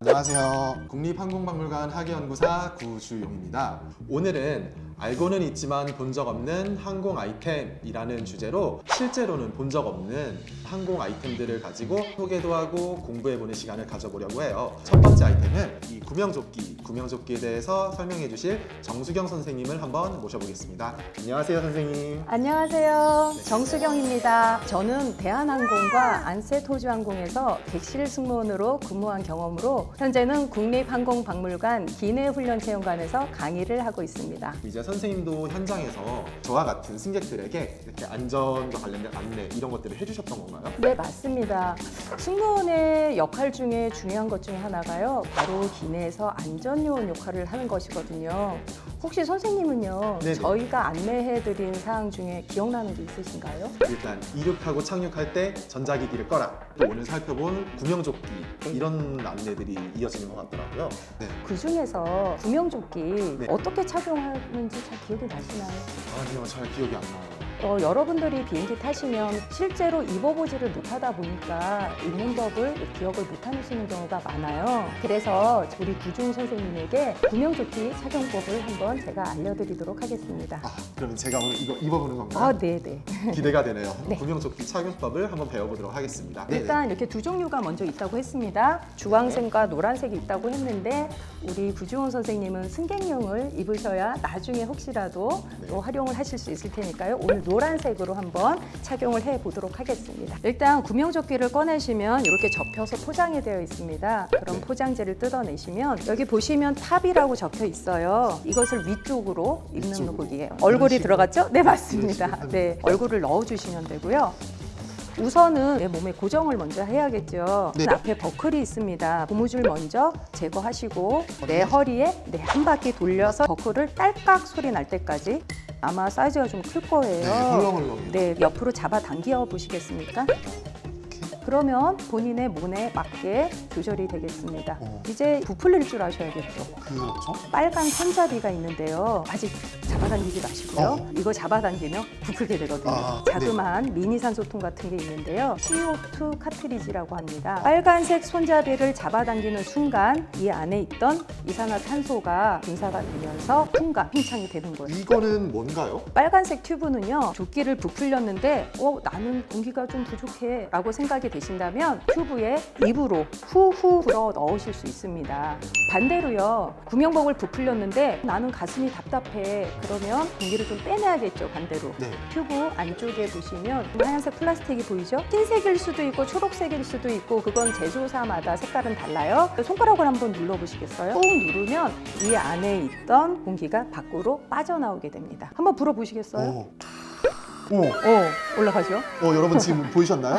안녕하세요. 국립항공박물관 학예연구사 구주용입니다. 오늘은 알고는 있지만 본 적 없는 항공 아이템이라는 주제로 실제로는 본 적 없는 항공 아이템들을 가지고 소개도 하고 공부해보는 시간을 가져보려고 해요. 첫 번째 아이템은 이 구명조끼, 구명조끼에 대해서 설명해 주실 정수경 선생님을 한번 모셔보겠습니다. 안녕하세요, 선생님. 안녕하세요. 정수경입니다. 저는 대한항공과 안세토주항공에서 객실 승무원으로 근무한 경험으로 현재는 국립항공박물관 기내훈련체험관에서 강의를 하고 있습니다. 이제 선 생님도 현장에서 저와 같은 승객들에게 이렇게 안전과 관련된 안내 이런 것들을 해주셨던 건가요? 네, 맞습니다. 승무원의 역할 중에 중요한 것 중에 하나가요. 바로 기내에서 안전요원 역할을 하는 것이거든요. 혹시 선생님은요, 네네. 저희가 안내해드린 사항 중에 기억나는 게 있으신가요? 일단 이륙하고 착륙할 때 전자기기를 꺼라. 또 오늘 살펴본 구명조끼 이런 안내들이 이어지는 것 같더라고요. 네. 그 중에서 구명조끼 네. 어떻게 착용하는지 잘 기억이 나시나요? 아니요, 잘 기억이 안 나요. 어, 여러분들이 비행기 타시면 실제로 입어보지를 못하다 보니까 입는 법을 기억을 못하시는 경우가 많아요. 그래서 우리 구중 선생님에게 구명조끼 착용법을 한번 제가 알려드리도록 하겠습니다. 아, 그러면 제가 오늘 이거 입어보는 건가요? 아, 네네. 기대가 되네요. 네. 구명조끼 착용법을 한번 배워보도록 하겠습니다. 네네. 일단 이렇게 두 종류가 먼저 있다고 했습니다. 주황색과 노란색이 있다고 했는데 우리 구중원 선생님은 승객용을 입으셔야 나중에 혹시라도 네. 또 활용을 하실 수 있을 테니까요. 오늘 노란색으로 한번 착용을 해 보도록 하겠습니다. 일단 구명조끼를 꺼내시면 이렇게 접혀서 포장이 되어 있습니다. 그럼 네. 포장지를 뜯어내시면 여기 보시면 탑이라고 적혀 있어요. 이것을 위쪽으로 입는. 이런 얼굴이. 들어갔죠? 네, 맞습니다. 네, 얼굴을 넣어주시면 되고요. 우선은 내 몸에 고정을 먼저 해야겠죠. 네. 앞에 버클이 있습니다. 고무줄 먼저 제거하시고 내 허리에 네, 한 바퀴 돌려서 버클을 딸깍 소리 날 때까지 아마 사이즈가 좀 클 거예요. 네, 헐렁헐렁해요. 네, 옆으로 잡아 당겨 보시겠습니까? 그러면 본인의 몸에 맞게 조절이 되겠습니다. 어. 이제 부풀릴 줄 아셔야겠죠. 그렇죠? 빨간 손잡이가 있는데요. 아직 잡아당기지 마시고요. 어. 이거 잡아당기면 부풀게 되거든요. 아, 네. 자그마한 미니 산소통 같은 게 있는데요. CO2 카트리지라고 합니다. 빨간색 손잡이를 잡아당기는 순간 이 안에 있던 이산화탄소가 분사가 되면서 풍과 팽창이 되는 거예요. 이거는 뭔가요? 빨간색 튜브는요 조끼를 부풀렸는데 어 나는 공기가 좀 부족해 라고 생각이 되신다면 튜브에 입으로 후후 불어 넣으실 수 있습니다 반대로요 구명복을 부풀렸는데 나는 가슴이 답답해 그러면 공기를 좀 빼내야겠죠 반대로 네. 튜브 안쪽에 보시면 하얀색 플라스틱이 보이죠? 흰색일 수도 있고 초록색일 수도 있고 그건 제조사마다 색깔은 달라요. 손가락을 한번 눌러보시겠어요? 꾹 누르면 이 안에 있던 공기가 밖으로 빠져나오게 됩니다. 한번 불어보시겠어요? 오. 오. 어, 올라가죠? 어, 여러분 지금 보이셨나요?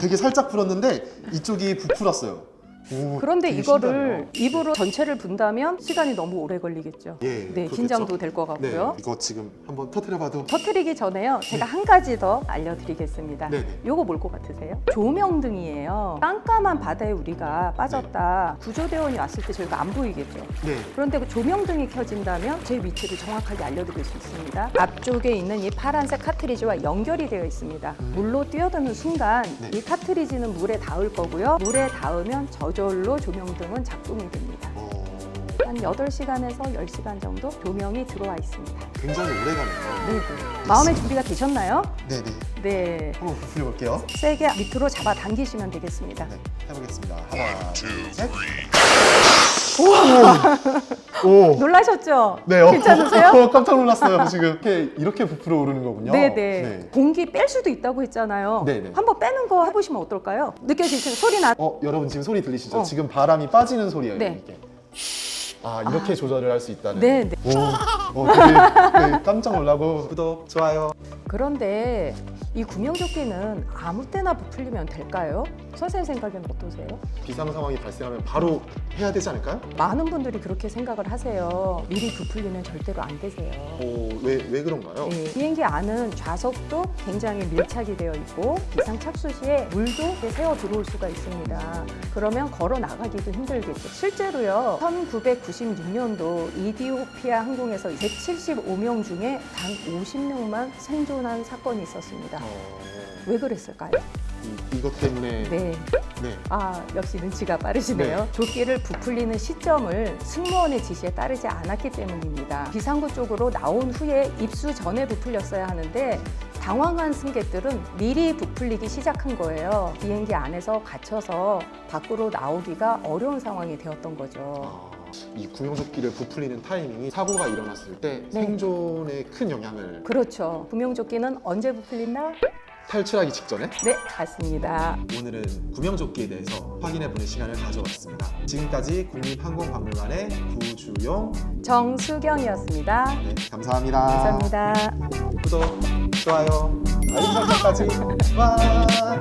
되게 살짝 불었는데 이쪽이 부풀었어요. 오, 그런데 되게 이거를. 입으로 전체를 분다면 시간이 너무 오래 걸리겠죠. 예, 네, 그렇겠죠? 긴장도 될 것 네, 같고요. 이거 지금 한번 터트려봐도 터트리기 전에요. 제가 한 가지 더 알려드리겠습니다. 네 네. 요거 뭘 것 같으세요? 조명등이에요. 깜깜한 바다에 우리가 빠졌다. 구조대원이 왔을 때 저희가 안 보이겠죠. 네. 그런데 그 조명등이 켜진다면 제 위치를 정확하게 알려드릴 수 있습니다. 앞쪽에 있는 이 파란색 카트리지와 연결이 되어 있습니다. 물로 뛰어드는 순간 네. 이 카트리지는 물에 닿을 거고요. 물에 닿으면 저절로 조명등은 작동이 됩니다. 어, 한 8시간에서 10시간 정도 조명이 들어와 있습니다. 굉장히 오래가네요. 네, 네. 마음의 준비가 되셨나요? 네네. 네. 한번 부풀려 볼게요. 세게 밑으로 잡아 당기시면 되겠습니다. 네, 해보겠습니다. 하나, 둘, 셋. 오! 오! 놀라셨죠? 네, 어, 괜찮으세요? 어, 깜짝 놀랐어요. 지금 이렇게 이렇게 부풀어 오르는 거군요. 네네. 공기 뺄 수도 있다고 했잖아요. 네네. 한번 빼는 거 해보시면 어떨까요? 느껴지시는 소리 나. 어, 여러분 지금 소리 들리시죠? 어. 지금 바람이 빠지는 소리예요, 네. 이게. 아, 이렇게 조절을 할 수 있다는. 네, 네. 오, 어, 되게, 되게 깜짝 놀라고 구독, 좋아요. 그런데 이 구명조끼는 아무 때나 부풀리면 될까요? 선생님 생각에는 어떠세요? 비상 상황이 발생하면 바로 해야 되지 않을까요? 많은 분들이 그렇게 생각을 하세요. 미리 부풀리면 절대로 안 되세요. 오, 왜, 왜 그런가요? 네, 비행기 안은 좌석도 굉장히 밀착이 되어 있고 비상 착수 시에 물도 새어 들어올 수가 있습니다. 그러면 걸어 나가기도 힘들겠죠. 실제로요, 1996년도 이디오피아 항공에서 175명 중에 단 50명만 생존한 사건이 있었습니다. 어, 왜 그랬을까요? 이, 이것 때문에 네. 네. 아, 역시 눈치가 빠르시네요. 네. 조끼를 부풀리는 시점을 승무원의 지시에 따르지 않았기 때문입니다. 비상구 쪽으로 나온 후에 입수 전에 부풀렸어야 하는데 당황한 승객들은 미리 부풀리기 시작한 거예요. 비행기 안에서 갇혀서 밖으로 나오기가 어려운 상황이 되었던 거죠. 아, 이 구명조끼를 부풀리는 타이밍이 사고가 일어났을 때 네. 생존에 큰 영향을 그렇죠. 구명조끼는 언제 부풀린다? 탈출하기 직전에 네, 맞습니다. 오늘은 구명조끼에 대해서 확인해보는 시간을 가져왔습니다. 지금까지 국립항공박물관의 구주용 정수경이었습니다. 네, 감사합니다. 감사합니다. 구독, 좋아요, 알림 설정까지. 와.